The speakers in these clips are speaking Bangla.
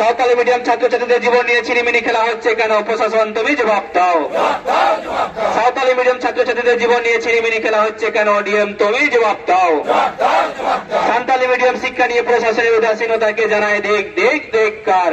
সাঁওতালি মিডিয়াম ছাত্র ছাত্রীদের জীবন নিয়ে চিনিমিনি খেলা হচ্ছে কেন? প্রশাসন, তুমি জবাব দাও। সাঁওতালি মিডিয়াম ছাত্রছাত্রীদের জীবন নিয়ে চিনিমিনি খেলা হচ্ছে কেন? ডিএম, তুমি জবাব দাও। সান্তালি মিডিয়াম শিক্ষা নিয়ে প্রশাসনের উদাসীনতাকে জানায় দেখ দেখ দেখ কার।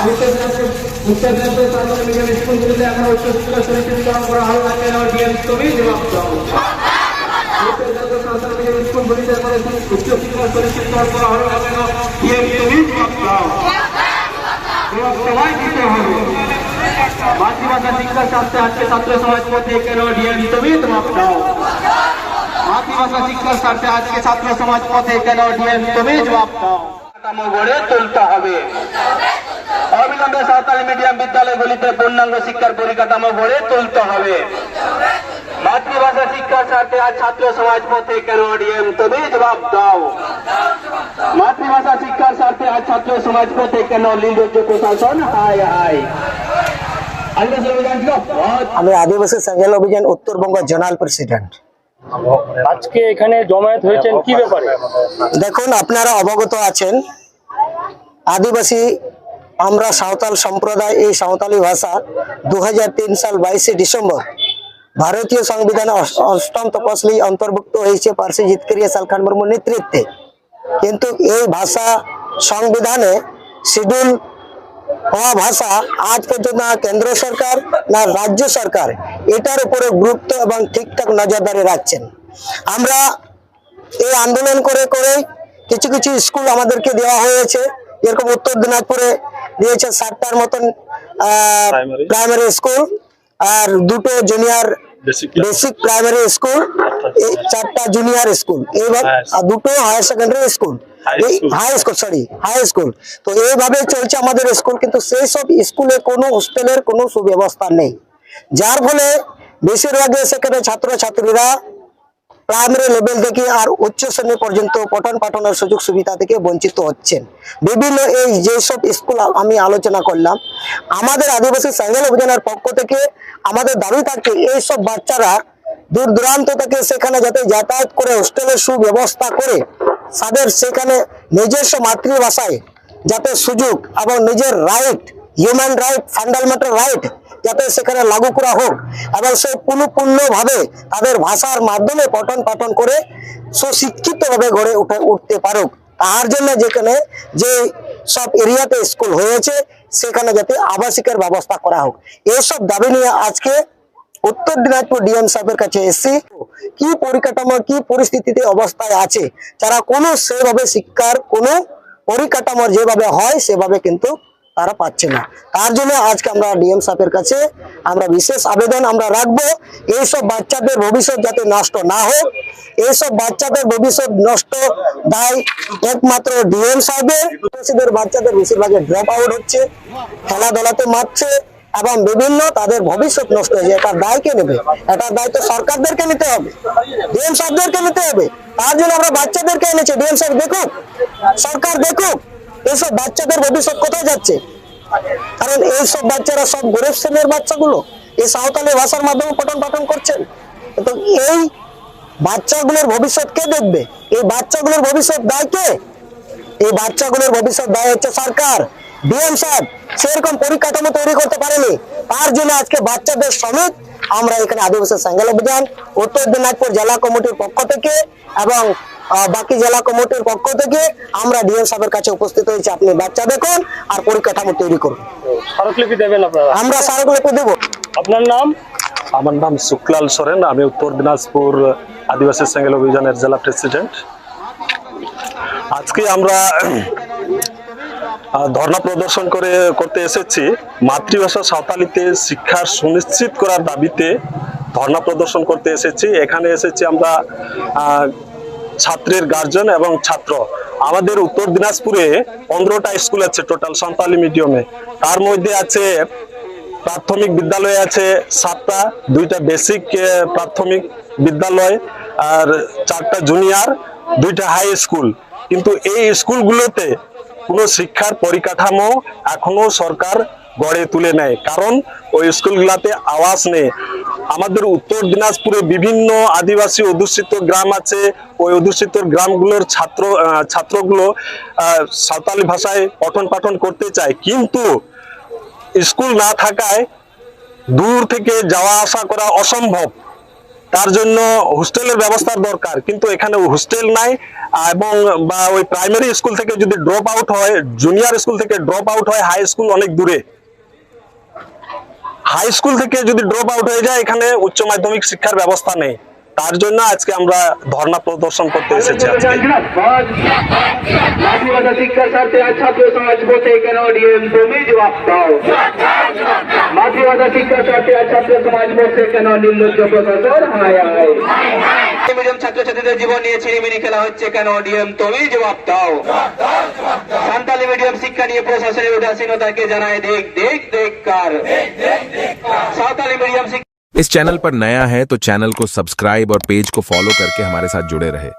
উচ্চবিদ্যালয় প্রাথমিক মিডিয়াম স্কুলগুলিতে এখন উচ্চশিক্ষা সুনিশ্চিতকরণ করা হলো না কেন ডিএম তুমি জবাব দাও উচ্চবিদ্যালয় প্রাথমিক মিডিয়াম স্কুলগুলিতে এখন উচ্চশিক্ষা সুনিশ্চিতকরণ করা হলো না কেন ডিএম তুমি জবাব দাও জবাব সবাই দিতে হবে মাতৃভাষা শিক্ষার স্বার্থে আজকে ছাত্র সমাজ মধ্যে কেন ডিএম তুমি জবাব দাও মাতৃভাষা শিক্ষার স্বার্থে আজকে ছাত্র সমাজ পথে কেন ডিএম তুমি জবাব দাও কাঠামো গড়ে তুলতে হবে অবিলম্বে সাঁওতালি মিডিয়াম বিদ্যালয়গুলিতে পূর্ণাঙ্গ শিক্ষার পরিকাঠামো গড়ে তুলতে হবে। মাতৃভাষা শিক্ষার স্বার্থে আজ ছাত্র সমাজ পথে কেন ডিএম? তুমি জবাব দাও। মাতৃভাষা শিক্ষার স্বার্থে আজ ছাত্র সমাজ পথে কেন লিঙ্গজ প্রশাসন? হায় হায় আমি আদিবাসী সাঙ্গেল অভিযান উত্তরবঙ্গ জোনাল প্রেসিডেন্ট। আজকে এখানে জমায়েত হয়েছেন কি ব্যাপারে? দেখুন আপনারা অবগত আছেন আদিবাসী আমরা সাঁওতাল সম্প্রদায়, এই সাঁওতালি ভাষা দু হাজার তিন সাল বাইশে ডিসেম্বর। ভারতীয় সংবিধানে অষ্টম তপসলি অন্তর্ভুক্ত হয়েছে পার্সি জিতকরিয়া সালখান মুর্মুর নেতৃত্বে। কিন্তু এই ভাষা সংবিধানে শিডিউল হওয়া ভাষা আজ পর্যন্ত না কেন্দ্র সরকার, না রাজ্য সরকার এটার উপরে গুরুত্ব এবং ঠিকঠাক নজরদারি রাখছেন। আমরা এই আন্দোলন করে করে কিছু কিছু স্কুল আমাদেরকে দেওয়া হয়েছে। যেরকম উত্তর দিনাজপুরে দিয়েছে ষাটটার মতন প্রাইমারি স্কুল আর দুটো জুনিয়র বেসিক প্রাইমারি স্কুল চারটা জুনিয়র স্কুল এইভাবে আর দুটো higher secondary school high school sorry high school তো এইভাবে চলছে আমাদের স্কুল কিন্তু সেই সব স্কুলে কোনো হোস্টেলের কোনো সুব্যবস্থা নেই। যার ফলে বেশিরভাগে সেখানে ছাত্রছাত্রীরা প্রাইমারি লেভেল থেকে আর উচ্চ শ্রেণি পর্যন্ত পঠন পাঠনের সুযোগ সুবিধা থেকে বঞ্চিত হচ্ছেন। বিভিন্ন এই যেসব স্কুল আমি আলোচনা করলাম, আমাদের আদিবাসী সাইকেল অভিযানের পক্ষ থেকে আমাদের দাবি থাকে, এইসব বাচ্চারা দূর দূরান্ত থেকে সেখানে যাতে যাতায়াত করে, হোস্টেলের সুব্যবস্থা করে, তাদের সেখানে নিজস্ব মাতৃভাষায় যাতে সুযোগ এবং নিজের right human right fundamental right যাতে সেখানে লাগু করা হোক এবং সে পুনঃপূর্ণভাবে তাদের ভাষার মাধ্যমে পঠন পাঠন করে সুশিক্ষিতভাবে গড়ে উঠে, উঠতে পারুক। তার জন্য যেখানে যে সব এরিয়াতে স্কুল হয়েছে, সেখানে যাতে আবাসিকের ব্যবস্থা করা হোক। এইসব দাবি নিয়ে আজকে উত্তর দিনাজপুর ডিএম সাহেবের কাছে এসেছি। কি পরিকাঠামো, কি পরিস্থিতিতে অবস্থায় আছে, যারা কোনো সেভাবে শিক্ষার কোনো পরিকাঠামো যেভাবে হয়, সেভাবে কিন্তু তারা পাচ্ছে না। তার জন্য আজকে আমরা ডিএম সাহেবের কাছে আমরা বিশেষ আবেদন আমরা রাখব। এইসব বাচ্চাদের ভবিষ্যৎ যাতে নষ্ট না হোক, এইসব বাচ্চাদের ভবিষ্যৎ নষ্ট দায় একমাত্র ডিএম সাহেবের। বাচ্চাদের বেশিরভাগই ড্রপ আউট হচ্ছে, খেলাধুলাতে মারছে এবং বিভিন্ন তাদের ভবিষ্যৎ নষ্ট হয়ে যায়। এটার দায় কে নেবে? এটার দায় তো সরকারদেরকে নিতে হবে। ডিএম সাহেবদেরকে নিতে হবে। তার জন্য আমরা বাচ্চাদেরকে এনেছি। ডিএম সাহেব দেখুক, সরকার দেখুক, এইসব বাচ্চাদের ভবিষ্যৎ কোথায় যাচ্ছে? কারণ এইসব বাচ্চারা সব গরিব শ্রেণির বাচ্চাগুলো এই সাঁওতালি ভাষার মাধ্যমে পঠন পাঠন করছেন। তো এই বাচ্চাগুলোর ভবিষ্যৎ কে দেখবে? এই বাচ্চাগুলোর ভবিষ্যৎ দায় কে? এই বাচ্চাগুলোর ভবিষ্যৎ দায় হচ্ছে সরকার। ডিএম সাহেব সেরকম পরিকাঠামো তৈরি করতে পারেনি। তার জন্য আজকে বাচ্চাদের সমেত আমরা এখানে আদিবাসী সাঙ্গেল অভিযান উত্তর দিনাজপুর জেলা কমিটির পক্ষ থেকে এবং বাকি জেলা কমিটির পক্ষ থেকে আমরা ডিএম সাহেবের কাছে উপস্থিত হয়েছি। আপনি বাচ্চা দেখুন আর পরিকাঠামো তৈরি করুন। স্মারকলিপি দেবেন আপনারা? আমরা স্মারকলিপি দেবো। আপনার নাম? আমার নাম শুক্লাল সোরেন। আমি উত্তর দিনাজপুর আদিবাসী সেঙ্গেল অভিযানের জেলা প্রেসিডেন্ট। আজকে আমরা ধর্ণা প্রদর্শন করে, করতে এসেছি। মাতৃভাষা সাঁওতালিতে শিক্ষার সুনিশ্চিত করার দাবিতে ধর্ণা প্রদর্শন করতে এসেছি। এখানে এসেছি আমরা ছাত্রের গার্জেন এবং ছাত্র। আমাদের উত্তর দিনাজপুরে পনেরোটা স্কুল আছে টোটাল সাঁওতালি মিডিয়ামে তার মধ্যে আছে প্রাথমিক বিদ্যালয় আছে সাতটা, দুইটা বেসিক প্রাথমিক বিদ্যালয়, আর চারটা জুনিয়র দুইটা হাই স্কুল কিন্তু এই স্কুলগুলোতে কোনো শিক্ষার পরিকাঠামো এখনও সরকার গড়ে তুলে নেয়। কারণ ওই স্কুলগুলোতে আওয়াজ নেই। আমাদের উত্তর দিনাজপুরে বিভিন্ন আদিবাসী অধ্যুষিত গ্রাম আছে। ওই অধ্যুষিত গ্রামগুলোর ছাত্র ছাত্রগুলো সাঁওতালি ভাষায় পঠন পাঠন করতে চায়। কিন্তু স্কুল না থাকায় দূর থেকে যাওয়া আসা করা অসম্ভব। তার জন্য হোস্টেলের ব্যবস্থার দরকার। কিন্তু এখানে হোস্টেল নাই, এবং বা ওই প্রাইমারি স্কুল থেকে যদি ড্রপ আউট হয় জুনিয়র স্কুল থেকে ড্রপ আউট হয় হাই স্কুল অনেক দূরে। হাই স্কুল থেকে যদি ড্রপ আউট হয়ে যায়, এখানে উচ্চ মাধ্যমিক শিক্ষার ব্যবস্থা নেই। তার জন্য আজকে আমরা ধর্ণা প্রদর্শন করতে এসেছি জীবন নিয়ে ছিনিমিনি খেলা হচ্ছে কেন ডিএম তুমি জবাব দাও। সান্তালি মিডিয়াম শিক্ষা নিয়ে প্রশাসনের উদাসীনতাকে জানায় দেখ দেখ দেখ কার। সাঁওতালি মিডিয়াম শিক্ষা इस चैनल पर नया है तो चैनल को सब्सक्राइब और पेज को फॉलो करके हमारे साथ जुड़े रहे।